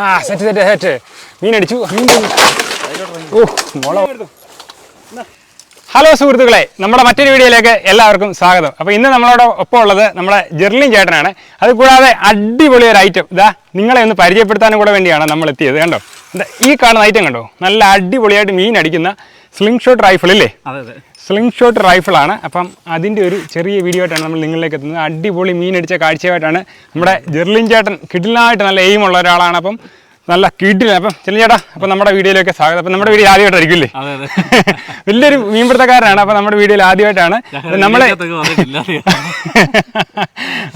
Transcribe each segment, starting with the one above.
ആ set set set മുള. Hello സുഹൃത്തുക്കളെ നമ്മുടെ മറ്റൊരു വീഡിയോയിലേക്ക് എല്ലാവർക്കും സ്വാഗതം. അപ്പോൾ ഇന്ന് നമ്മളോട് ഒപ്പം ഉള്ളത് നമ്മുടെ ജെർലിൻ ചേട്ടനാണ്. അത് കൂടാതെ അടിപൊളി ഒരു ഐറ്റം ഇതാ നിങ്ങളെ ഒന്ന് പരിചയപ്പെടുത്താനും കൂടെ വേണ്ടിയാണ് നമ്മൾ എത്തിയത് കണ്ടോ? ഈ കാണുന്ന ഐറ്റം കണ്ടോ? നല്ല അടിപൊളിയായിട്ട് മീൻ അടിക്കുന്ന സ്ലിംഗ് ഷോട്ട് റൈഫിൾ അല്ലേ സ്ലിംഗ് ഷോട്ട് റൈഫിളാണ് അപ്പം അതിന്റെ ഒരു ചെറിയ വീഡിയോ ആയിട്ടാണ് നമ്മൾ നിങ്ങളിലേക്ക് എത്തുന്നത്. അടിപൊളി മീനടിച്ച കാഴ്ചയായിട്ടാണ് നമ്മുടെ ജെർലിൻ ചേട്ടൻ കിഡിലായിട്ട് നല്ല എയിമുള്ള ഒരാളാണ്. അപ്പം നല്ല കിഡിൽ അപ്പം ചെല്ലു ചേട്ടാ അപ്പം നമ്മുടെ വീഡിയോയിലേക്ക് സ്വാഗതം. അപ്പം നമ്മുടെ വീഡിയോ ആദ്യമായിട്ടായിരിക്കും ഇല്ലേ അതെ അതെ. വലിയൊരു മീൻപിടുത്തക്കാരനാണ്. അപ്പം നമ്മുടെ വീഡിയോയിൽ ആദ്യമായിട്ടാണ്. നമ്മളെ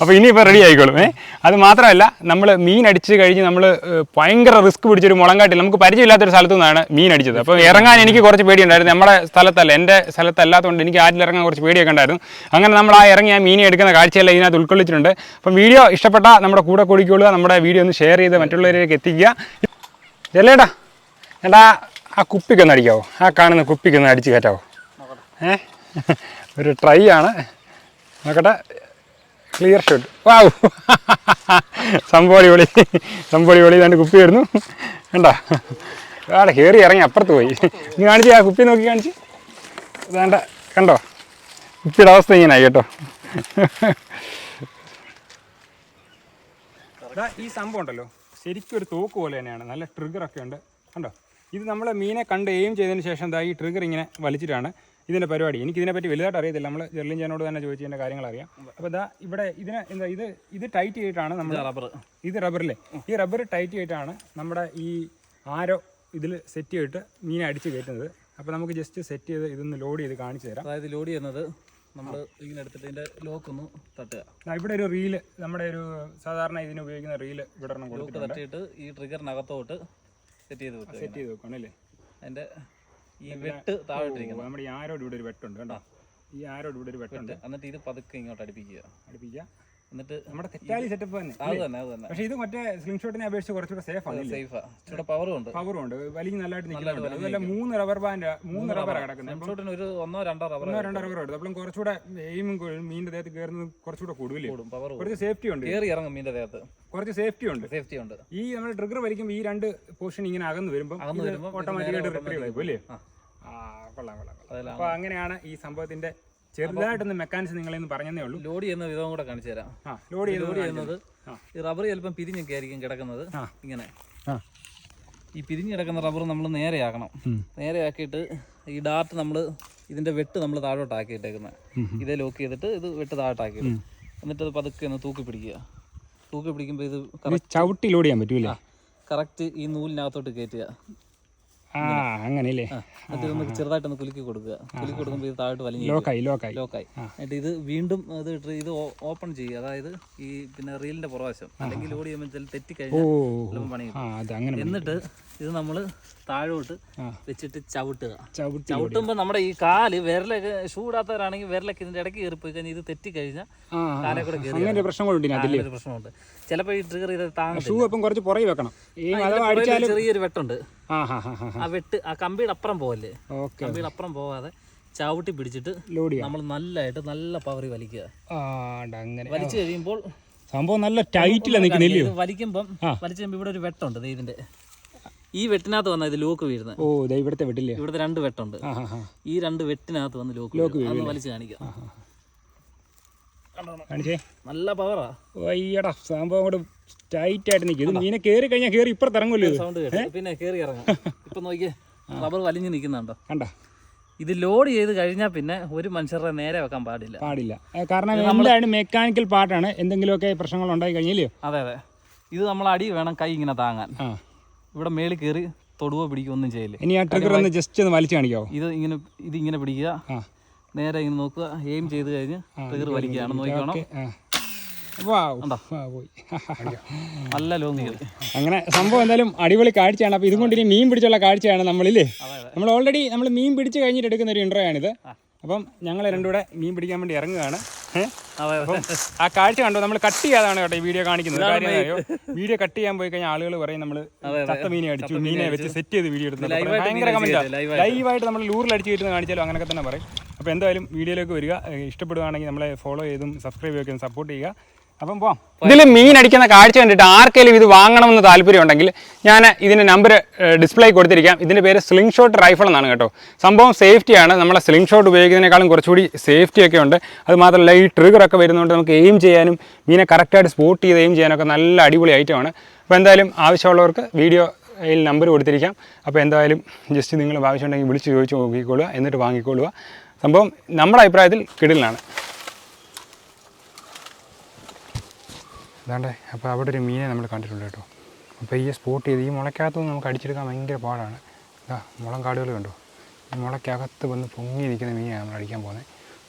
അപ്പോൾ ഇനിയിപ്പോൾ റെഡി ആയിക്കോളും ഏ? അത് മാത്രമല്ല നമ്മൾ മീൻ അടിച്ച് കഴിഞ്ഞ് നമ്മൾ ഭയങ്കര റിസ്ക് പിടിച്ചൊരു മുളങ്കാട്ടിൽ നമുക്ക് പരിചയമില്ലാത്തൊരു സ്ഥലത്തു നിന്നാണ് മീൻ അടിച്ചത്. അപ്പോൾ ഇറങ്ങാൻ എനിക്ക് കുറച്ച് പേടിയുണ്ടായിരുന്നു. നമ്മുടെ സ്ഥലത്തല്ല എന്റെ സ്ഥലത്തല്ലാത്തതുകൊണ്ട് എനിക്ക് ആറ്റിൽ ഇറങ്ങാൻ കുറച്ച് പേടിയൊക്കെ ഉണ്ടായിരുന്നു. അങ്ങനെ നമ്മൾ ആ ഇറങ്ങി ആ മീനെ എടുക്കുന്ന കാഴ്ചയെല്ലാം ഇതിനകത്ത് ഉൾക്കൊള്ളിച്ചിട്ടുണ്ട്. അപ്പം വീഡിയോ ഇഷ്ടപ്പെട്ട നമ്മുടെ കൂടെ കൂടിക്കൊള്ളുക നമ്മുടെ വീഡിയോ ഒന്ന് ഷെയർ ചെയ്ത് മറ്റുള്ളവരിലേക്ക് എത്തിക്കുക. ചെല്ലേട്ടാ എന്താ ആ കുപ്പിക്കൊന്ന് അടിക്കാവോ? ആ കാണുന്ന കുപ്പിക്കൊന്ന് അടിച്ച് കയറ്റാവോ? ഏ? ഒരു ട്രൈ ആണ്. നോക്കട്ടെ. ക്ലിയർ ഷോട്ട് വാവ് സംഭവടി പൊളി സംഭവടി പൊളി രണ്ട് കുപ്പി വരുന്നു. കണ്ടോ? അവിടെ കയറി ഇറങ്ങി അപ്പുറത്ത് പോയി. നീ കാണിച്ച് ആ കുപ്പി നോക്കി കാണിച്ച്. വേണ്ട കണ്ടോ? കുപ്പിയുടെ അവസ്ഥ ഇങ്ങനായി കേട്ടോ. ഈ സംഭവം ഉണ്ടല്ലോ. ശരിക്കും ഒരു തോക്ക് പോലെ തന്നെയാണ്. നല്ല ട്രിഗർ ഒക്കെ ഉണ്ട്. കണ്ടോ? ഇത് നമ്മൾ മീനെ കണ്ട് എയിം ചെയ്തതിന് ശേഷം ദാ ഈ ട്രിഗർ ഇങ്ങനെ വലിച്ചിട്ടാണ് ഇതിന്റെ പരിപാടി. എനിക്ക് ഇതിനെപ്പറ്റി വലുതായിട്ട് അറിയത്തില്ല. നമ്മൾ ജെർലിൻ ചേനോട് തന്നെ ചോദിച്ചതിന്റെ കാര്യങ്ങൾ അറിയാം. അപ്പോൾ ഇതാ ഇവിടെ ഇതിന് എന്താ ഇത് ഇത് ടൈറ്റ് ചെയ്തിട്ടാണ് നമ്മൾ റബ്ബർ ഇത് റബ്ബറില്ലേ ഈ റബ്ബർ ടൈറ്റ് ചെയ്തിട്ടാണ് നമ്മുടെ ഈ ആരോ ഇതിൽ സെറ്റ് ചെയ്തിട്ട് മീനെ അടിച്ച് കയറ്റുന്നത്. അപ്പോൾ നമുക്ക് ജസ്റ്റ് സെറ്റ് ചെയ്ത് ഇതൊന്ന് ലോഡ് ചെയ്ത് കാണിച്ചു തരാം. അതായത് ലോഡ് ചെയ്യുന്നത് നമ്മൾ ഇങ്ങനെ എടുത്തിട്ട് ഇതിന്റെ ലോക്ക് ഒന്ന് തട്ടുക. ഇവിടെ ഒരു റീൽ നമ്മുടെ ഒരു സാധാരണ ഇതിന് ഉപയോഗിക്കുന്ന റീൽ ഇവിടെ ലോക്ക് തട്ടിയിട്ട് ഈ ട്രിഗറിനകത്തോട്ട് സെറ്റ് ചെയ്ത് വെക്കുക സെറ്റ് ചെയ്ത് വെക്കണം അല്ലേ? അതിന്റെ ഈ വെട്ട് താഴെ നമ്മുടെ ഈ ആരോട് ഇവിടെ ഒരു വെട്ടുണ്ട് കേട്ടോ ഈ ആരോട് ഇവിടെ ഒരു വെട്ടുണ്ട്. എന്നിട്ട് ഇത് പതുക്കെ ഇങ്ങോട്ട് അടുപ്പിക്കുക. അടുപ്പിക്കുക. എന്നിട്ട് നമ്മുടെ തെറ്റാലി സെറ്റപ്പ് തന്നെ അത് തന്നെ അത് തന്നെ. പക്ഷേ ഇത് മറ്റേ സ്ലിംഗ് ഷോട്ടിനെ അപേക്ഷിച്ച് കുറച്ചുകൂടെ സേഫ് ആണ് സേഫാ ഇച്ചിരി പവറും ഉണ്ട്. പവറും ഉണ്ട്. വലിയ നല്ലതായിട്ട് നിൽക്കുന്നുണ്ട്. അതുപോലെ മൂന്ന് റബ്ബർ ബാൻഡ് മൂന്ന് റബ്ബർ കിടക്കുന്നത്. ഷോട്ടിന് ഒരു ഒന്നോ രണ്ടോ റബ്ബർ ഒന്നോ രണ്ടോ റബ്ബർ എടുത്തു അപ്പം കുറച്ചുകൂടെ എയിമും മീനിന്റെ ദേഹത്ത് കയറുന്നത് കുറച്ചുകൂടെ കൂടുതലേ കൂടും പവർ കുറച്ച് സേഫ്റ്റി ഉണ്ട്. കയറി ഇറങ്ങും മീന്റെ ദേഹത്ത്. കുറച്ച് സേഫ്റ്റി ഉണ്ട്. സേഫ്റ്റി ഉണ്ട്. ഈ നമ്മൾ ട്രിഗർ വലിക്കുമ്പോൾ ഈ രണ്ട് പോർഷൻ ഇങ്ങനെ അകന്ന് വരുമ്പോൾ ഓട്ടോമാറ്റിക്കായിട്ട് റിപ്പയർ ആയിപ്പോ അല്ലേ? ആ. ആ കൊള്ളാം കൊള്ളാം കൊള്ളാം. അപ്പോൾ അങ്ങനെയാണ് ഈ സംഭവത്തിന്റെ ചെറുതായിട്ടൊന്ന് മെക്കാനിക്സ് നിങ്ങളെന്ന് പറഞ്ഞതേ ഉള്ളൂ. ലോഡ് ചെയ്യുന്ന വിധവും കൂടെ കാണിച്ചു തരാം. ലോഡ് ലോഡ് ചെയ്യുന്നത്. ഈ റബ്ബർ ചിലപ്പം പിരിഞ്ഞൊക്കെ ആയിരിക്കും കിടക്കുന്നത്. ഇങ്ങനെ. ഈ പിരിഞ്ഞ് കിടക്കുന്ന റബ്ബർ നമ്മൾ നേരെയാക്കണം. നേരെയാക്കിയിട്ട് ഈ ഡാർട്ട് നമ്മൾ ഇതിന്റെ വെട്ട് നമ്മൾ താഴോട്ടാക്കിയിട്ടേക്കുന്നത് ഇതേ ലോക്ക് ചെയ്തിട്ട് ഇത് വെട്ട് താഴോട്ടാക്കിയിട്ട് എന്നിട്ട് അത് പതുക്കെ ഒന്ന് തൂക്കി പിടിക്കുക. തൂക്കി പിടിക്കുമ്പോൾ ഇത് ചവിട്ടി ലോഡ് ചെയ്യാൻ പറ്റൂല കറക്റ്റ് ഈ നൂലിനകത്തോട്ട് കയറ്റുക അങ്ങനെയല്ലേ? അത് നമുക്ക് ചെറുതായിട്ട് ചെറുതായിട്ടൊന്ന് കുലുക്കി കൊടുക്കുക. കുലുക്കി കൊടുക്കുമ്പോൾ ഇത് താഴോട്ട് വലിഞ്ഞു. ലോക്കായി ലോക്കായി ലോക്കായി എന്നിട്ട് ഇത് വീണ്ടും അത് ഇട്ട് ഇത് ഓപ്പൺ ചെയ്യുക. അതായത് ഈ പിന്നെ റീലിന്റെ പുറവശം. അല്ലെങ്കിൽ ലോഡ് ചെയ്യുമ്പോൾ ചില തെറ്റി തെറ്റിക്കഴിഞ്ഞാൽ പണി എന്നിട്ട് ഇത് നമ്മൾ താഴോട്ട് വെച്ചിട്ട് ചവിട്ടുക. ചവിട്ടി ചവിട്ടുമ്പോൾ നമ്മുടെ ഈ കാൽ വിരലൊക്കെ ഷൂ ഇടാത്തവരാണെങ്കിൽ വിരലൊക്കെ ഇതിന്റെ ഇടയ്ക്ക് കയറിപ്പോയി കഴിഞ്ഞാൽ ഇത് തെറ്റി കഴിഞ്ഞാൽ കാലെ കൂടെ കയറി പ്രശ്നമുണ്ട്. ചിലപ്പോൾ ഈ ട്രിഗർ ഇത് ഷൂ അപ്പം കുറച്ച് പുറകെ വെക്കണം. ചെറിയൊരു വെട്ടുണ്ട്. ആ വെട്ട് ആ കമ്പിയുടെ അപ്പുറം പോവല്ലേ? കമ്പിയുടെ അപ്പുറം പോവാതെ ചവിട്ടി പിടിച്ചിട്ട് ലോഡ് നമ്മൾ നല്ലതായിട്ട് നല്ല പവറി വലിക്കുക. അങ്ങനെ. വലിച്ചു കഴിയുമ്പോൾ സംഭവം നല്ല ടൈറ്റിലാണ് നിൽക്കുന്നില്ലയോ വലിക്കുമ്പോൾ വലിക്കുമ്പം വലിച്ചു കഴിയുമ്പോൾ ഇവിടെ ഒരു വെട്ടുണ്ട് ഇതിന്റെ ഈ വെട്ടിനകത്ത് വന്ന ഇത് ലോക്ക് വീഴുന്നത് ഓ ഇവിടുത്തെ വെട്ടില്ലേ? ഇവിടുത്തെ രണ്ട് വെട്ടുണ്ട്. ഈ രണ്ട് വെട്ടിനകത്ത് വന്ന് ലോക്ക് ലോക്ക് അതൊന്ന് വലിച്ചു കാണിക്കാം. നല്ല പവറാ. വയ്യടാ സംഭവം കൂടെ ടൈറ്റ് ആയിട്ട് നിൽക്കും ഇത് മീനെ കയറി കഴിഞ്ഞാൽ കയറി ഇപ്പുറത്ത് ഇറങ്ങുമല്ലോ സൗണ്ട് കേട്ടു. പിന്നെ കയറി ഇറങ്ങാം. ഇപ്പൊ നോക്കിയേ. റബ്ബർ വലിഞ്ഞു നിൽക്കുന്നുണ്ടോ? കണ്ടോ? ഇത് ലോഡ് ചെയ്ത് കഴിഞ്ഞാൽ പിന്നെ ഒരു മനുഷ്യരുടെ നേരെ വെക്കാൻ പാടില്ല. പാടില്ല. കാരണം എന്തായാലും മെക്കാനിക്കൽ പാർട്ടാണ് എന്തെങ്കിലുമൊക്കെ പ്രശ്നങ്ങൾ ഉണ്ടായി കഴിഞ്ഞില്ലേ? അതെ അതെ. ഇത് നമ്മൾ അടി വേണം കൈ ഇങ്ങനെ താങ്ങാൻ. ഇവിടെ മേളിൽ കയറി തൊടുവോ പിടിക്കൊന്നും ഒന്നും ചെയ്യില്ല. ഇനി ആ ട്രിഗർ ഒന്ന് ജസ്റ്റ് ഒന്ന് വലിച്ചു കാണിക്കാവോ? ഇത് ഇങ്ങനെ ഇത് ഇങ്ങനെ പിടിക്കുക. നേരെ ഇങ്ങനെ നോക്കുക. എയിം ചെയ്ത് കഴിഞ്ഞ് ട്രിഗർ വലിക്കുകയാണ്. നോക്കിക്കോണം. പോയി. നല്ല അങ്ങനെ സംഭവം എന്തായാലും അടിപൊളി കാഴ്ചയാണ്. അപ്പോൾ ഇതുകൊണ്ട് ഇനി മീൻ പിടിച്ചുള്ള കാഴ്ചയാണ് നമ്മളില്ലേ നമ്മൾ ഓൾറെഡി നമ്മൾ മീൻ പിടിച്ച് കഴിഞ്ഞിട്ട് എടുക്കുന്ന ഒരു ഇൻട്രോ ആണിത്. അപ്പം ഞങ്ങൾ രണ്ടുകൂടെ മീൻ പിടിക്കാൻ വേണ്ടി ഇറങ്ങുകയാണ്. ആ കാഴ്ച കണ്ടോ? നമ്മൾ കട്ട് ചെയ്യാതാണ് കേട്ടോ ഈ വീഡിയോ കാണിക്കുന്നത്. കാര്യം വീഡിയോ കട്ട് ചെയ്യാൻ പോയി കഴിഞ്ഞാൽ ആളുകൾ പറയും നമ്മൾ ചത്ത മീനെ അടിച്ചു മീനെ വെച്ച് സെറ്റ് ചെയ്ത് വീഡിയോ എടുത്തു ഭയങ്കര മീനെ കമന്റാ ചെയ്തേ, ലൈവായിട്ട്. നമ്മൾ ലൂറിൽ അടിച്ച് കിട്ടുന്ന കാണിച്ചാലും അങ്ങനെയൊക്കെ തന്നെ പറയും. അപ്പോൾ എന്തായാലും വീഡിയോയിലേക്ക് വരിക. ഇഷ്ടപ്പെടുകയാണെങ്കിൽ നമ്മളെ ഫോളോ ചെയ്തും സബ്സ്ക്രൈബ് ചെയ്തൊക്കെ സപ്പോർട്ട് ചെയ്യുക. അപ്പം പോവാം. ഇതിൽ മീൻ അടിക്കുന്ന കാഴ്ച കണ്ടിട്ട് ആർക്കെങ്കിലും ഇത് വാങ്ങണമെന്ന് താല്പര്യമുണ്ടെങ്കിൽ ഞാൻ ഇതിന്റെ നമ്പർ ഡിസ്പ്ലേ കൊടുത്തിരിക്കാം. ഇതിന്റെ പേര് സ്ലിംഗ് ഷോട്ട് റൈഫിൾ എന്നാണ് കേട്ടോ. സംഭവം സേഫ്റ്റിയാണ് നമ്മളെ സ്ലിംഗ് ഷോട്ട് ഉപയോഗിക്കുന്നതിനേക്കാളും കുറച്ചുകൂടി സേഫ്റ്റി ഒക്കെ ഉണ്ട്. അത് മാത്രമല്ല ഈ ട്രിഗറൊക്കെ വരുന്നതുകൊണ്ട് നമുക്ക് എയിം ചെയ്യാനും മീനെ കറക്റ്റായിട്ട് സ്പോട്ട് ചെയ്ത് എയിം ചെയ്യാനൊക്കെ നല്ല അടിപൊളി ഐറ്റമാണ് അപ്പോൾ എന്തായാലും ആവശ്യമുള്ളവർക്ക് വീഡിയോയിൽ നമ്പർ കൊടുത്തിരിക്കാം. അപ്പോൾ എന്തായാലും ജസ്റ്റ് നിങ്ങൾ ആവശ്യമുണ്ടെങ്കിൽ വിളിച്ച് ചോദിച്ച് നോക്കിക്കൊള്ളുക. എന്നിട്ട് വാങ്ങിക്കൊള്ളുക. സംഭവം നമ്മുടെ അഭിപ്രായത്തിൽ കിടിലാണ് അതാണ്ട് അപ്പോൾ അവിടെ ഒരു മീനെ നമ്മൾ കണ്ടിട്ടുണ്ട് കേട്ടോ. അപ്പോൾ ഈ സ്പോട്ട് ചെയ്ത് ഈ മുളയ്ക്കകത്തുനിന്ന് നമുക്ക് അടിച്ചെടുക്കാൻ ഭയങ്കര പാടാണ്. ഇതാ മുളം കാടുകൾ കണ്ടോ? ഈ മുളയ്ക്കകത്ത് വന്ന് പൊങ്ങി നിൽക്കുന്ന മീനാണ് നമ്മൾ അടിക്കാൻ പോകുന്നത്.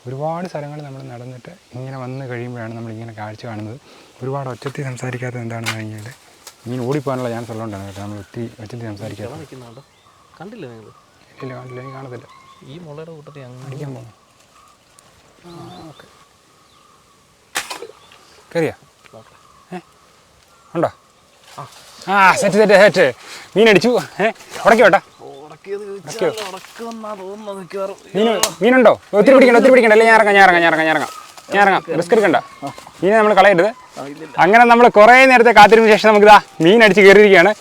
ഒരുപാട് സ്ഥലങ്ങൾ നമ്മൾ നടന്നിട്ട് ഇങ്ങനെ വന്ന് കഴിയുമ്പോഴാണ് നമ്മളിങ്ങനെ കാഴ്ച കാണുന്നത്. ഒരുപാട് ഒച്ചത്തിൽ സംസാരിക്കാത്തത് എന്താണെന്ന് കഴിഞ്ഞാൽ മീൻ ഓടിപ്പോകാനുള്ള ചാൻസ് ഉള്ളതുകൊണ്ടാണ് കേട്ടോ നമ്മൾ ഒത്തിരി ഒച്ചത്തിൽ സംസാരിക്കാത്തത്. കണ്ടില്ല നിങ്ങൾ? ഇല്ല കണ്ടില്ല എനിക്ക് കാണത്തില്ല. ഈ മുളയുടെ കൂട്ടത്തിൽ അടിക്കാൻ പോകുന്നു ഓക്കെ. കയറിയാ ഉണ്ടോ? ആ. സെറ്റ് സെറ്റ് സെറ്റ് മീൻ അടിച്ചു. ഏഹ് ഉടക്കി വേട്ടാ. മീനുണ്ടോ? ഒത്തിരി പിടിക്കണ്ട ഒത്തിരി പിടിക്കണ്ട. അല്ലേ ഞാൻ ഇറങ്ങാം ഞാൻ ഇറങ്ങാം ഞാൻ ഇറങ്ങാം ഞാൻ ഇറങ്ങാം. ഞാൻ ഇറങ്ങാം. റിസ്ക് എടുക്കണ്ട. മീനെ നമ്മൾ കളയരുത്. അങ്ങനെ നമ്മൾ കുറേ നേരത്തെ കാത്തിരുന്ന ശേഷം നമുക്ക് ഇതാ മീൻ അടിച്ച് കയറിയിരിക്കുകയാണ്.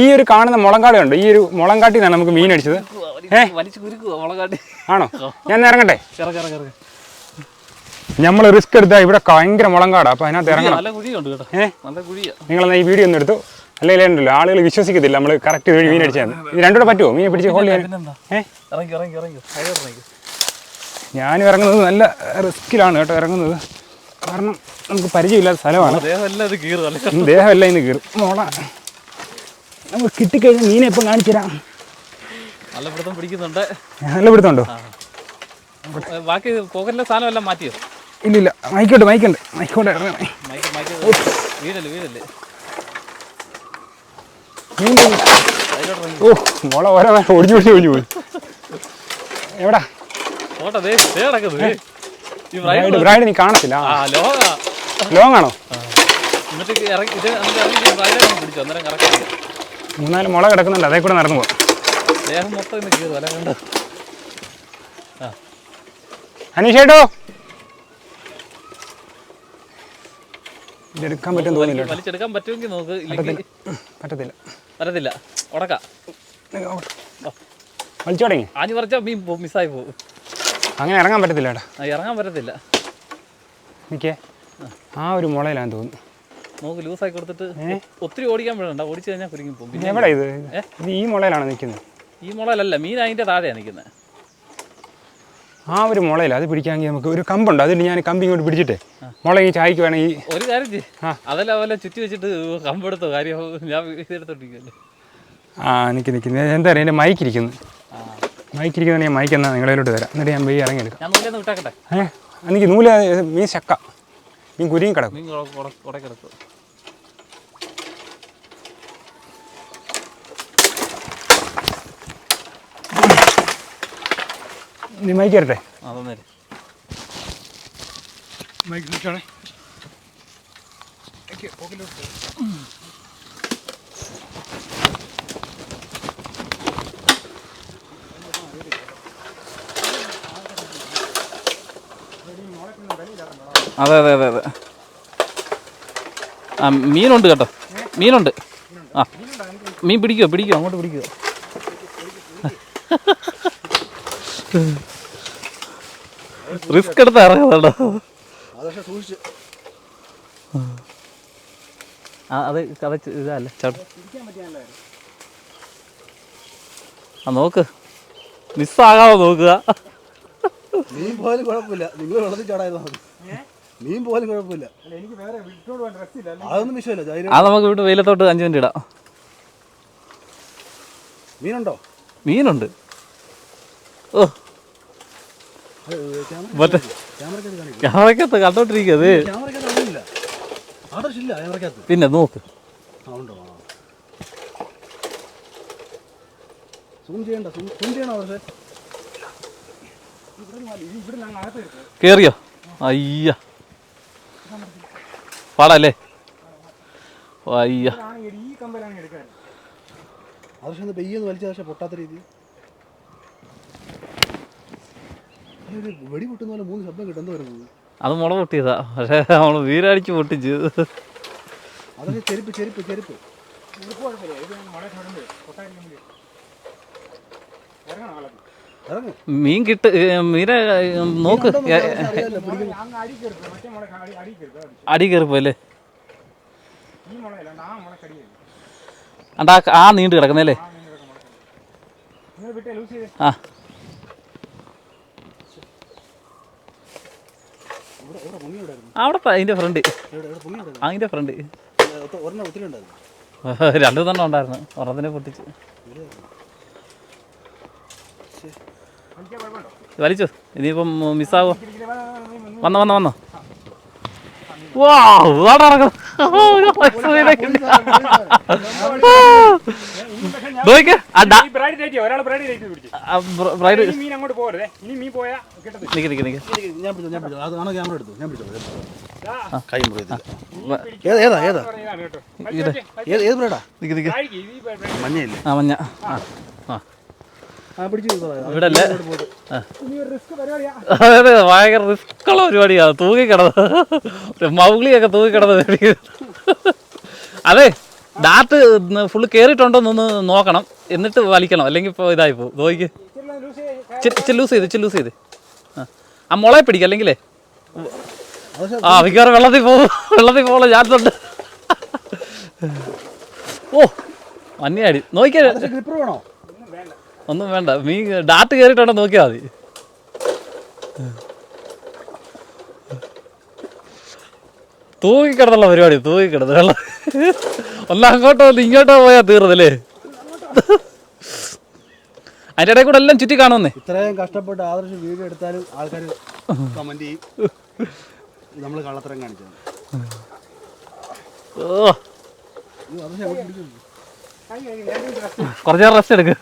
ഈ ഒരു കാണുന്ന മുളങ്കാട് ഉണ്ട് ഈ ഒരു മുളങ്കാട്ടിൽ നിന്നാണ് നമുക്ക് മീൻ അടിച്ചത്. ഏഹ് ആണോ? ഞാൻ ഇറങ്ങട്ടെ? ഇറങ്ങ ഇറങ്ങ ഇറങ്ങ. നമ്മൾ റിസ്ക് എടുത്താൽ ഇവിടെ ഭയങ്കര മുളങ്കാടാ. അപ്പൊ അതിനകത്ത് ഇറങ്ങണം. നിങ്ങളെന്നാ ഈ വീഡിയോ ഒന്ന് എടുത്തു. അല്ലെങ്കിൽ ഉണ്ടല്ലോ ആളുകൾ വിശ്വസിക്കത്തില്ല നമ്മൾ കറക്റ്റ് വഴി മീൻ അടിച്ചാൽ ഇത് രണ്ടുകൂടെ പറ്റുമോ മീൻ പിടിച്ച് ഹോൾഡ് ചെയ്യാൻ? ഞാനും ഇറങ്ങുന്നത് നല്ല റിസ്ക്കിലാണ് കേട്ടോ ഇറങ്ങുന്നത്. കാരണം നമുക്ക് പരിചയമില്ലാത്ത സ്ഥലമാണ്. ദേഹമല്ല ഇന്ന് കീറും. മോള നമുക്ക് കിട്ടിക്കഴിഞ്ഞാൽ മീനെ എപ്പം കാണിച്ചു തരാം. നല്ല പിടുത്തം പിടിക്കുന്നുണ്ട്. നല്ല പിടുത്തമുണ്ടോ ഉണ്ടോ? ബാക്കി പോകലിലെ സാധനം എല്ലാം മാറ്റിയോ? ഇല്ലില്ല മൈക്കോട്ട് മൈക്കുണ്ട് മൈക്കോട്ടെ ഓ മോള ഓരോ ഒടിഞ്ഞു ഒടിഞ്ഞു ഒടിഞ്ഞു പോയി. എവിടാ? ബ്രൈഡ് നീ കാണത്തില്ല? ലോങ് ആണോ മൂന്നാൽ മുള കിടക്കുന്നുണ്ട് അതേ കൂടെ നടന്നു പോകാം അനീഷേട്ടോ? ഇതെടുക്കാൻ പറ്റും തോന്നില്ല. വലിച്ചെടുക്കാൻ പറ്റുമെങ്കിൽ നോക്ക് ഇല്ലെങ്കിൽ പറ്റത്തില്ല. വരത്തില്ല ഉടക്ക. വലിച്ചു തുടങ്ങി. ആഞ്ഞു പറിച്ചാൽ മീൻ മിസ്സായി പോകും. അങ്ങനെ ഇറങ്ങാൻ പറ്റത്തില്ല ഏട്ടാ ഇറങ്ങാൻ പറ്റത്തില്ല. നിൽക്കേ ആ ഒരു മുളയിലാന്ന് തോന്നുന്നു. നോക്ക് ലൂസാക്കി കൊടുത്തിട്ട് ഒത്തിരി ഓടിക്കാൻ വേണ്ട ഓടിച്ചു കഴിഞ്ഞാൽ കുരുങ്ങി പോകും. പിന്നെ എവിടെ ഇത്? ഈ മുളയിലാണ് നിൽക്കുന്നത്. ഈ മുളയിലല്ല മീൻ അതിന്റെ താഴെയാണ് നിൽക്കുന്നത്. ആ ഒരു മുളയില്ല അത് പിടിക്കാമെങ്കിൽ നമുക്ക് ഒരു കമ്പുണ്ട് അതിൽ ഞാൻ കമ്പി ഇങ്ങോട്ട് പിടിച്ചിട്ടേ. മുള ഈ ചായക്ക് വേണമെങ്കിൽ ഒരു കാര്യം ആ. അതല്ല പോലെ ചുറ്റി വെച്ചിട്ട് കമ്പെടുത്തോ കാര്യം ഞാൻ ഇതെടുത്തോണ്ടിരിക്കുമല്ലോ ആ എനിക്ക് നിൽക്കുന്നത് എന്താ പറയുക എന്റെ മൈക്ക് ഇരിക്കുന്നു. ആ. മൈക്ക് ഇരിക്കുന്ന ഞാൻ മൈക്ക് എന്നാൽ നിങ്ങളിലോട്ട് തരാം. എന്നിട്ട് ഞാൻ പോയി ഇറങ്ങിയെടുക്കാം ഞാൻ നൂലൊന്ന് വിട്ടാക്കട്ടെ. ഏ? എനിക്ക് നൂല മീൻ ചക്ക മീൻ കുരിയും കിടക്കും. നീ മൈക്ക് തരട്ടെ മൈക്ക് സ്വിച്ചാണേ അതെ അതെ അതെ അതെ. ആ മീനുണ്ട് കേട്ടോ. മീനുണ്ട്. ആ മീൻ പിടിക്കുമോ പിടിക്കുമോ അങ്ങോട്ട് പിടിക്കുമോ റിസ്ക് എടുത്ത് ഇറങ്ങുന്നുണ്ടോ? ആ അത് കഥ ഇതല്ലേ? ആ നോക്ക്. മിസ്സാകാതെ നോക്കുക. മീൻ പോലും കുഴപ്പമില്ല. നിങ്ങൾ വെള്ളത്തിൽ ചാടായിരുന്നു മീൻ പോലും കുഴപ്പമില്ല. അതൊന്നും വിഷയമില്ല. ആ നമുക്ക് വീട്ട് വെയിലത്തോട്ട് അഞ്ച് മിനിറ്റ് ഇടാം. മീനുണ്ടോ? മീനുണ്ട്. ഓ. മറ്റേ ക്യാമറക്കകത്ത് കണ്ടോണ്ടിരിക്കത് പിന്നെ നോക്ക്. കേറിയോ? അയ്യ. പാടല്ലേ? അയ്യ. ഈ കമ്പലാണ് എടുക്കാൻ ഒന്ന് പെയ്യെന്ന് വലിച്ച പക്ഷെ പൊട്ടാത്ത രീതി അല്ല, ഒരു വെടി പൊട്ടുന്ന പോലെ മൂന്ന് ശബ്ദം വരുന്നത് അത് മുള പൊട്ടിയതാ. പക്ഷേ നമ്മൾ വീരടിച്ച് പൊട്ടിച്ചു. അതൊക്കെ ചെരുപ്പ് ചെരുപ്പ് ചെരുപ്പ്. ഇറങ്ങും. മീൻ കിട്ട് മീന നോക്ക്. അടി കയറിപ്പോയല്ലേ അണ്ടാ ആ നീണ്ടു കിടക്കുന്നല്ലേ? നിങ്ങൾ വിട്ടേ ലൂസ് ആ ഇവിടെ ഇവിടെ പൊങ്ങി ഉണ്ടായിരുന്നു അവിടെ അതിന്റെ ഫ്രണ്ട് അതിന്റെ ഫ്രണ്ട് രണ്ടു തന്നെ ഉണ്ടായിരുന്നു. ഒരെണ്ണത്തിനെ പൊട്ടിച്ച്. വലിച്ചു. ഇനിയിപ്പം മിസ്സാവോ വന്നോ. വന്നോ വന്നോ വാ ഇതാണ് നടക്കുന്നത്. മഞ്ഞയില്ലേ? ആ മഞ്ഞ. ആ. ആ ആ പിടിച്ചു ഇവിടെ അല്ലേ ആ. ഇനി റിസ്ക് പരിപാടിയാ അതെ ഭയങ്കര റിസ്ക്കുള്ള പരിപാടിയാണ് തൂങ്ങിക്കിടന്ന്. മൗഗ്ലിയൊക്കെ തൂങ്ങിക്കിടന്ന്. അതെ ഡാറ്റ് ഫുള്ള് കയറിയിട്ടുണ്ടോന്നൊന്ന് നോക്കണം. എന്നിട്ട് വലിക്കണം. അല്ലെങ്കിൽ ഇപ്പോൾ ഇതായി പോകും. നോക്കി ലൂസ് ചില്ലൂസ് ചെയ്ത് ചില്ലൂസ് ചെയ്ത്. ആ. മുളയെ പിടിക്കും അല്ലെങ്കിലേ. ആ മിക്കവാറും വെള്ളത്തിൽ പോകും. വെള്ളത്തിൽ പോകാനുള്ള ചാൻസ് ഉണ്ട് ഓ മഞ്ഞയാടി. നോക്കിയാ. ഒന്നും വേണ്ട. മീൻ ഡാറ്റ് കയറിയിട്ടാണ് നോക്കിയാൽ മതി. തൂങ്ങിക്കിടന്നുള്ള പരിപാടി തൂങ്ങിക്കിടന്ന്. വെള്ളം. ഒന്ന് അങ്ങോട്ടോ ഒന്ന് ഇങ്ങോട്ടോ പോയാൽ തീർന്നല്ലേ അതിന്റെ ഇടയിൽ കൂടെ എല്ലാം ചുറ്റി കാണുന്നേ ഇത്രയും കഷ്ടപ്പെട്ട് ആദർശ വീഡിയോ എടുത്താലും ആൾക്കാർ കമന്റ് ചെയ്യും. നമ്മൾ കള്ളത്തരം കാണിച്ചത് ഓ. റെസ്റ്റ് എവിടെ പിടിക്കും? കൈ കഴുകി, രണ്ട് മിനിറ്റ് rest. കുറച്ച് നേരം റെസ്റ്റ് എടുക്ക്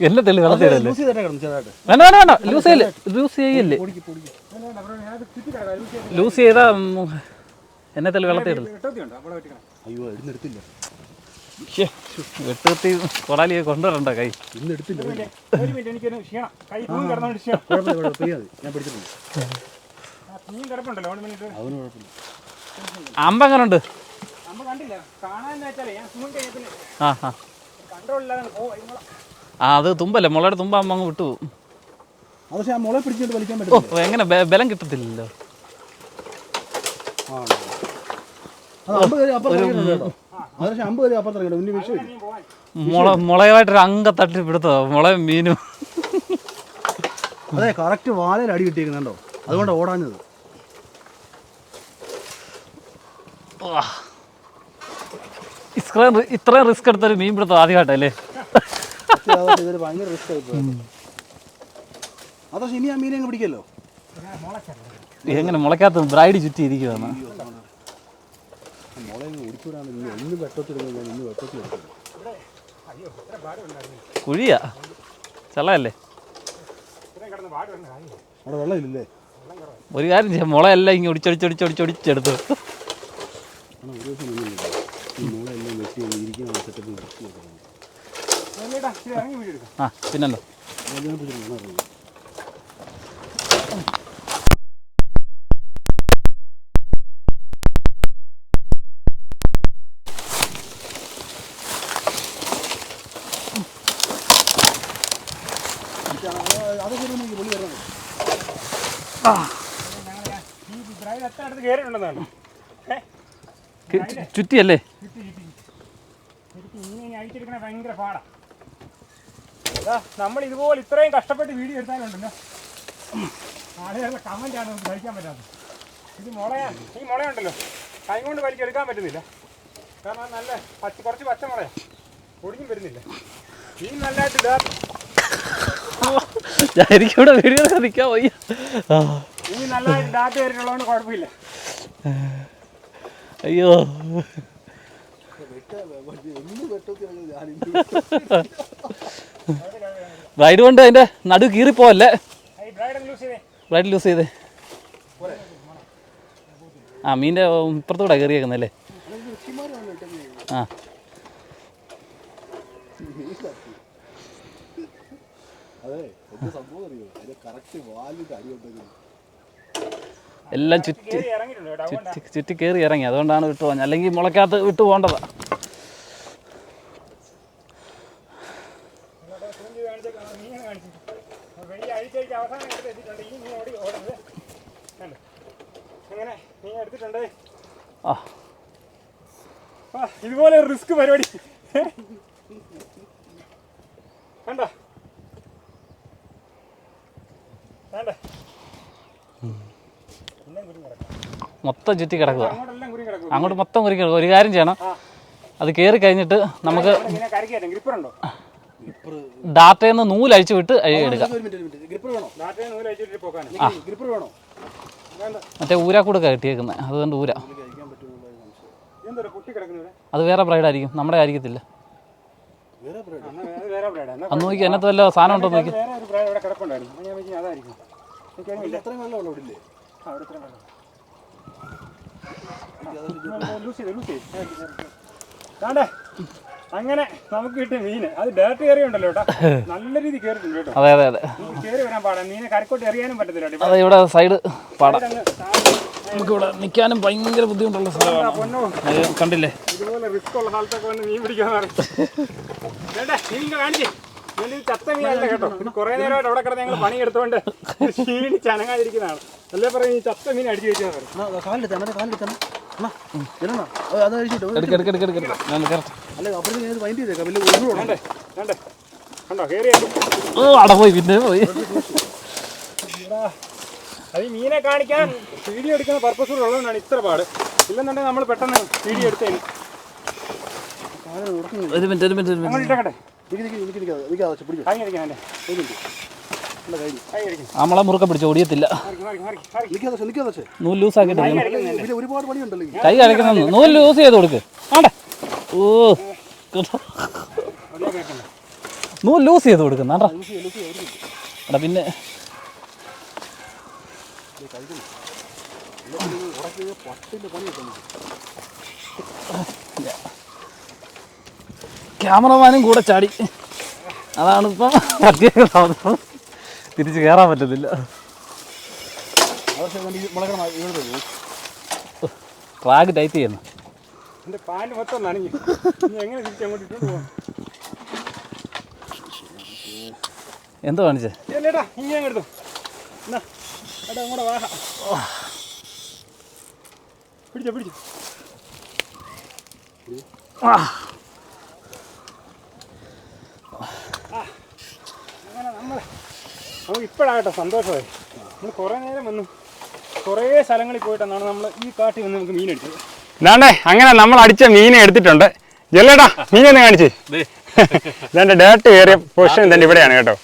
എല്ലാം തെളി വെള്ളത്തിൽ ലൂസ് ചെയ്തിട്ടേ കിടന്നു ചെറുതായിട്ട്. വേണ്ട വേണ്ട വേണ്ട. ലൂസ് ചെയ്യില്ലേ? ലൂസ് ചെയ്യില്ലേ? ലൂസ് ചെയ്താ എന്നെ? അവിടെ വെട്ടിക്കണം. അയ്യോ ഇന്ന് എടുത്തില്ല. വെട്ടുകത്തി കൊടാലിയെ കൊണ്ടുവരണ്ട കൈ. ഇന്ന് എടുത്തില്ല. ഒരു മിനിറ്റ് എനിക്കൊരു ക്ഷീണം. കൈ തൂങ്ങി കിടന്നോണ്ട് ക്ഷീണം. കുഴപ്പമില്ല കുഴപ്പമില്ല ഞാൻ പിടിച്ചിട്ടുണ്ട്. ആ, തൂങ്ങി കിടപ്പുണ്ടല്ലോ ഒരു മിനിറ്റ്. അവന് കുഴപ്പമില്ല. അമ്പ ഉണ്ട് ആ ആ. ആ അത് തുമ്പല്ലേ? മുളയുടെ തുമ്പ അമ്മ അങ്ങ് വിട്ടു പോകും. ആദർശം ആ മുള പിടിച്ചിട്ട് വലിക്കാൻ ഓ എങ്ങനെ? ബെ- ബലം കിട്ടത്തില്ലല്ലോ. ആ അത് അമ്പത് പേര് അപ്പുറത്ത് ഇറങ്ങിയിട്ടുണ്ട് കേട്ടോ. ആദർശം അമ്പത് പേര് അപ്പുറത്ത് ഇറങ്ങിയിട്ടുണ്ട്. ഉന്നി വിഷയം നീ പോവാൻ മുള മുളയുമായിട്ടൊരു അങ്ക തട്ടി പിടുത്തോ മുളയും മീനും. അതെ കറക്റ്റ് വാലയിൽ അടി കിട്ടിയിരിക്കുന്നുണ്ടോ? അതുകൊണ്ട് ഓടാഞ്ഞത്. ഇത്രയും റി- ഇത്രയും റിസ്ക് എടുത്തൊരു മീൻ പിടുത്തം ആദ്യമായിട്ടല്ലേ? ഇതൊരു ഭയങ്കര റിസ്ക് ആയിപ്പോയി ആദർശം ഇനി ആ മീനെ അങ്ങ് പിടിക്കല്ലോ? എങ്ങനെ മുളയ്ക്കാത്ത ബ്രൈഡ് ചുറ്റി എടുത്തത് കുഴിയാ? വെള്ളമില്ലല്ലേ? ഒരു കാര്യം ചെയ്യാം. മുളയെല്ലാം ഇങ്ങനെ ഒടിച്ചൊടിച്ചൊടിച്ചൊടിച്ചൊടിച്ചെടുത്തു. ഒരു ദിവസം നിന്നില്ല ഈ മുളയെല്ലാം വെട്ടി അങ്ങ് ഇരിക്കുന്ന സെറ്റപ്പ് വൃത്തി വെക്കണം അല്ലേടാ ഇത് ഇറങ്ങി വീടെടുക്കാം ആ പിന്നല്ലോ അതിനെ പിടിച്ചിട്ട് വേണം ഇറങ്ങി. അതൊക്കെ ഒരു മണിക്ക് പുള്ളി വരണം ഈ ബ്രൈഡ് എത്ര അടുത്ത് പിന്നല്ലോ. ചുറ്റിയല്ലേ? ഭയങ്കര പാടാ. നമ്മൾ ഇതുപോലെ ഇത്രയും കഷ്ടപ്പെട്ട് വീഡിയോ എടുത്താലുണ്ടല്ലോ. ആളുകളുടെ കമന്റ് ആണ് നമുക്ക് കഴിക്കാൻ പറ്റാത്തത്. ഇത് മുളയാ ഈ മുളയുണ്ടല്ലോ. കൈ കൊണ്ട് വലിച്ചെടുക്കാൻ പറ്റുന്നില്ല. കാരണം നല്ല പച്ച കുറച്ച് പച്ച മുളയാ. ഒടിഞ്ഞും വരുന്നില്ല. ഈ നല്ലതായിട്ട് എനിക്കിവിടെ വീഡിയോ നിൽക്കാൻ വയ്യ. ഇനി ഈ നല്ലതായിട്ട് ഡാറ്റ കയറിയിട്ടുള്ളതുകൊണ്ട് കുഴപ്പമില്ല. അയ്യോ. വെട്ടത്തിൽ ഞാൻ ബ്രൈഡ് കൊണ്ട് അതിന്റെ നടു കീറിപ്പോവല്ലേ ബ്രൈഡ് ലൂസ് ചെയ്ത്. ആ മീന്റെ ഇപ്പുറത്തൂടെ കയറിയേക്കുന്നല്ലേ? ആ. എല്ലാം ചുറ്റി ചുറ്റി ചുറ്റി കയറി ഇറങ്ങി അതുകൊണ്ടാണ് വിട്ടു പോകുന്നത് അല്ലെങ്കിൽ മുളക്കകത്ത് വിട്ടു പോകേണ്ടതാ വലിയ അഴിച്ചഴിച്ച് അവസാനം എടുത്ത് എത്തിയിട്ടുണ്ട് ഈ മീൻ ഓടി കണ്ടോ? അങ്ങനെ മീൻ എടുത്തിട്ടുണ്ട് ഇതുപോലെ റിസ്ക് പരിപാടി വേണ്ട കുരുങ്ങി കിടക്കും. മൊത്തം ചുറ്റി കിടക്കുക. കുരുങ്ങി അങ്ങോട്ട് മൊത്തം കുറി കിടക്കുക ഒരു കാര്യം ചെയ്യണം. അത് കയറി കഴിഞ്ഞിട്ട് നമുക്ക് ഡാറ്റയിൽ നിന്ന് നൂലഴിച്ച് വിട്ട് അഴി എടുക്കാം. ഒരു മിനിറ്റ് ഒരു മിനിറ്റ് ഗ്രിപ്പർ വേണോ? നാട്ടിൽ നൂൽ അയച്ചിട്ട് പോക്കാണ് ഗ്രിപ്പർ വേണോ? വേണ്ട. മറ്റേ ഊരാക്കൂടൊക്കെ കിട്ടിയേക്കുന്നത് അതുകൊണ്ട് ഊര. അത് വേറെ ബ്രൈഡായിരിക്കും നമ്മുടെ ആയിരിക്കത്തില്ല അന്ന് നോക്കി എന്നത്തെ വല്ല സാധനം ഉണ്ടോ നോക്കി. അതായിരിക്കും. അങ്ങനെ നമുക്ക് കിട്ടിയ മീന്. അത് ഡേർട്ട് കയറി ഉണ്ടല്ലോ കേട്ടോ നല്ല രീതി കയറിയിട്ടുണ്ട് കേട്ടോ. അതെ അതെ അതെ. കയറി വരാൻ പാടാ. മീനെ കരക്കോട്ട് എറിയാനും പറ്റത്തില്ല അതെ ഇവിടെ സൈഡ് പാടാം. നമുക്ക് ഇവിടെ നിൽക്കാനും ഭയങ്കര ബുദ്ധിമുട്ടുള്ള സ്ഥലമാണ്. കണ്ടില്ലേ? ഇതുപോലെ റിസ്ക് ഉള്ള സ്ഥലത്തൊക്കെ വന്ന് മീൻ പിടിക്കാൻ കാണിച്ചേ ചത്ത മീനല്ല കേട്ടോ. കുറെ കുറേ നേരമായിട്ട് അവിടെ കിടന്ന് ഞങ്ങൾ പണി എടുത്തോണ്ട് ചനങ്ങാതിരിക്കുന്നതാണ് അല്ലേ പറയും ഈ ചത്ത മീൻ അടിച്ചു വെച്ചാൽ കാലിലെത്തി അണ്ണാ അണ്ണാ ചെല്ലണ്ണാ അത് കഴിച്ചിട്ടോ എടുക്ക് എടുക്ക്. എടുക്ക് എടുക്ക് എടുക്ക്. ഞാൻ കയറട്ടെ അല്ലെ അപ്പുറത്ത് ഞാൻ വൈൻഡ് ചെയ്തേക്കാം. വലിയ ഒഴിവ് വേണ്ടേ വേണ്ടേ. കണ്ടോ കയറി ഓ അവിടെ പോയി പിന്നെ പോയി. അത് ഈ മീനെ കാണിക്കാൻ വീഡിയോ എടുക്കുന്ന പർപ്പസ് ഉള്ളതുകൊണ്ടാണ് ഇത്ര പാട്. ഇല്ലെന്നുണ്ടെങ്കിൽ നമ്മൾ പെട്ടെന്ന് വീഡിയോ എടുത്തേന്. ഒരു മിനിറ്റ് ഒരു മിനിറ്റ് ഒരു നമ്മളെ മുറുക്ക പിടിച്ച് ഓടിയത്തില്ല. നൂൽ ലൂസാക്കിയിട്ട് ആക്കിട്ട്. കൈ കഴിക്കുന്ന നൂൽ ലൂസ് ചെയ്ത് കൊടുക്ക്. ആണ്ടേ ഓ. കേട്ടോ. നൂൽ ലൂസ് ചെയ്ത് കൊടുക്കുന്ന എടാ പിന്നെ. ക്യാമറമാനും കൂടെ ചാടി. അതാണ് ഇപ്പം പറ്റിയ സാധനം തിരിച്ച് കയറാൻ പറ്റത്തില്ല. ട്രാഗ് ടൈറ്റ് ചെയ്യുന്നു. എന്റെ പാന്റ് മൊത്തം നനഞ്ഞു. ഇനി എങ്ങനെ തിരിച്ചങ്ങോട്ട് അങ്ങോട്ട് ഇട്ടു പോകാം എന്തോ കാണിച്ചേ? ചേട്ടാ ഇനി അങ്ങ് എടുത്തു. എന്നാ ഏട്ടാ അങ്ങോട്ട് വാഹ പിടിച്ചോ പിടിച്ചു. അങ്ങനെ നമ്മൾ നമുക്ക് ഇപ്പോഴാകട്ടെ സന്തോഷമായി. നമ്മൾ കുറേ നേരം വന്നു. കുറേ സ്ഥലങ്ങളിൽ പോയിട്ടെന്നാണ് നമ്മൾ ഈ കാട്ടിൽ വന്ന് നമുക്ക് അടിച്ചത് ഇതാണ്ടേ അങ്ങനെ നമ്മൾ അടിച്ച മീനെ എടുത്തിട്ടുണ്ട്. ജല്ലേട്ടാ മീനൊന്ന് കാണിച്ചേ. ഇതാണ്ട് ഡേറ്റ് കയറിയ പൊസിഷൻ ഇതാണ്ട് ഇവിടെയാണ് കേട്ടോ.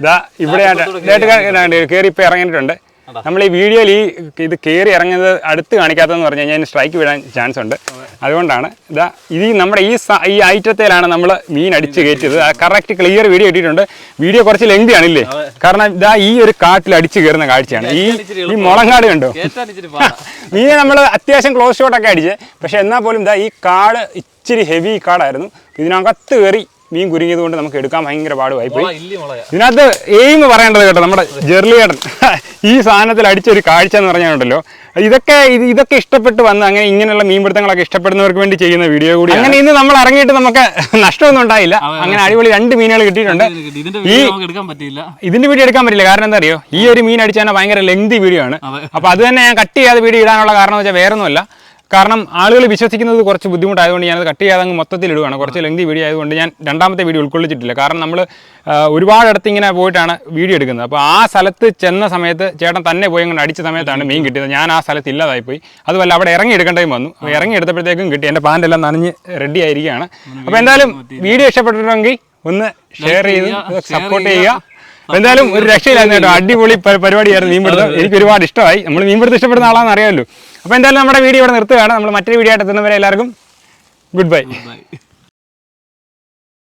ഇതാ ഇവിടെയാണ്. ഡേറ്റ് കയറി ഇപ്പൊ ഇറങ്ങിയിട്ടുണ്ട്. നമ്മൾ ഈ വീഡിയോയിൽ ഈ ഇത് കയറി ഇറങ്ങുന്നത് അടുത്ത് കാണിക്കാത്തതെന്ന് പറഞ്ഞു കഴിഞ്ഞാൽ സ്ട്രൈക്ക് വീഴാൻ ചാൻസ് ഉണ്ട്. അതുകൊണ്ടാണ് ഇതാ ഇത് നമ്മുടെ ഈ ഈ ഐറ്റത്തിലാണ് നമ്മൾ മീൻ അടിച്ച് കയറ്റിയത്. കറക്റ്റ് ക്ലിയർ വീഡിയോ ഇട്ടിട്ടുണ്ട്. വീഡിയോ കുറച്ച് ലെങ്തി ആണില്ലേ? കാരണം ഇതാ ഈ ഒരു കാട്ടിൽ അടിച്ചു കയറുന്ന കാഴ്ചയാണ്. ഈ ഈ മുളങ്കാട് കണ്ടോ മീനെ നമ്മൾ അത്യാവശ്യം ക്ലോസ് ഷോട്ടൊക്കെ അടിച്ച്. പക്ഷെ എന്നാൽ പോലും ഇതാ ഈ കാട് ഇച്ചിരി ഹെവി കാടായിരുന്നു. ഇതിനകത്ത് കയറി മീൻ കുരുങ്ങിയത് കൊണ്ട് നമുക്ക് എടുക്കാൻ ഭയങ്കര പാടുമായി പോയി. ഇതിനകത്ത് എയിം പറയേണ്ടത് കേട്ടോ നമ്മുടെ ജെർലിയേട്ടൻ ഈ സാധനത്തിൽ അടിച്ചൊരു കാഴ്ച എന്ന് പറഞ്ഞാലുണ്ടല്ലോ. ഇതൊക്കെ ഇത് ഇതൊക്കെ ഇഷ്ടപ്പെട്ട് വന്ന് അങ്ങനെ ഇങ്ങനെയുള്ള മീൻപിടുത്തങ്ങളൊക്കെ ഇഷ്ടപ്പെടുന്നവർക്ക് വേണ്ടി ചെയ്യുന്ന വീഡിയോ കൂടി അങ്ങനെ ഇന്ന് നമ്മൾ ഇറങ്ങിയിട്ട് നമുക്ക് നഷ്ടമൊന്നും ഉണ്ടായില്ല. അങ്ങനെ അടിപൊളി രണ്ട് മീനുകൾ കിട്ടിയിട്ടുണ്ട്. ഇതിന്റെ ഈ ഇതിന്റെ വീഡിയോ എടുക്കാൻ പറ്റില്ല കാരണം എന്താ അറിയോ ഈ ഒരു മീൻ അടിച്ചാൽ ഭയങ്കര ലെങ്തി വീഡിയോ ആണ്. അപ്പൊ അത് തന്നെ ഞാൻ കട്ട് ചെയ്യാതെ വീഡിയോ ഇടാനുള്ള കാരണം വെച്ചാൽ വേറൊന്നുമല്ല. കാരണം ആളുകൾ വിശ്വസിക്കുന്നത് കുറച്ച് ബുദ്ധിമുട്ടായതുകൊണ്ട് ഞാനത് കട്ട് ചെയ്യാതെ അങ്ങ് മൊത്തത്തിൽ ഇടുകയാണ് കുറച്ച് ലെങ്തി വീഡിയോ ആയതുകൊണ്ട് ഞാൻ രണ്ടാമത്തെ വീഡിയോ ഉൾക്കൊള്ളിച്ചിട്ടില്ല. കാരണം നമ്മൾ ഒരുപാടിടത്ത് ഇങ്ങനെ പോയിട്ടാണ് വീഡിയോ എടുക്കുന്നത്. അപ്പോൾ ആ സ്ഥലത്ത് ചെന്ന സമയത്ത് ചേട്ടൻ തന്നെ പോയി അങ്ങോട്ട് അടിച്ച സമയത്താണ് മീൻ കിട്ടിയത്. ഞാൻ ആ സ്ഥലത്ത് ഇല്ലാതായി പോയി അതുമല്ല അവിടെ ഇറങ്ങി എടുക്കേണ്ടതും വന്നു. ഇറങ്ങി എടുത്തപ്പോഴത്തേക്കും കിട്ടി. എന്റെ പാന്റ് എല്ലാം നനഞ്ഞ് റെഡി ആയിരിക്കുകയാണ്. അപ്പോൾ എന്തായാലും വീഡിയോ ഇഷ്ടപ്പെട്ടിട്ടുണ്ടെങ്കിൽ ഒന്ന് ഷെയർ ചെയ്ത് സപ്പോർട്ട് ചെയ്യുക. എന്തായാലും ഒരു രക്ഷയില്ലായിരുന്നു കേട്ടോ. അടിപൊളി പരിപാടിയായിരുന്നു മീൻപിടുത്തം എനിക്ക് ഒരുപാട് ഇഷ്ടമായി. നമ്മൾ മീൻപിടുത്തം ഇഷ്ടപ്പെടുന്ന ആളാണെന്ന് അറിയാമല്ലോ. അപ്പോൾ എന്തായാലും നമ്മുടെ വീഡിയോ ഇവിടെ നിർത്തുകയാണ്. നമ്മൾ മറ്റൊരു വീഡിയോ ആയിട്ട് എത്തുന്നവരെ എല്ലാവർക്കും ഗുഡ് ബൈ.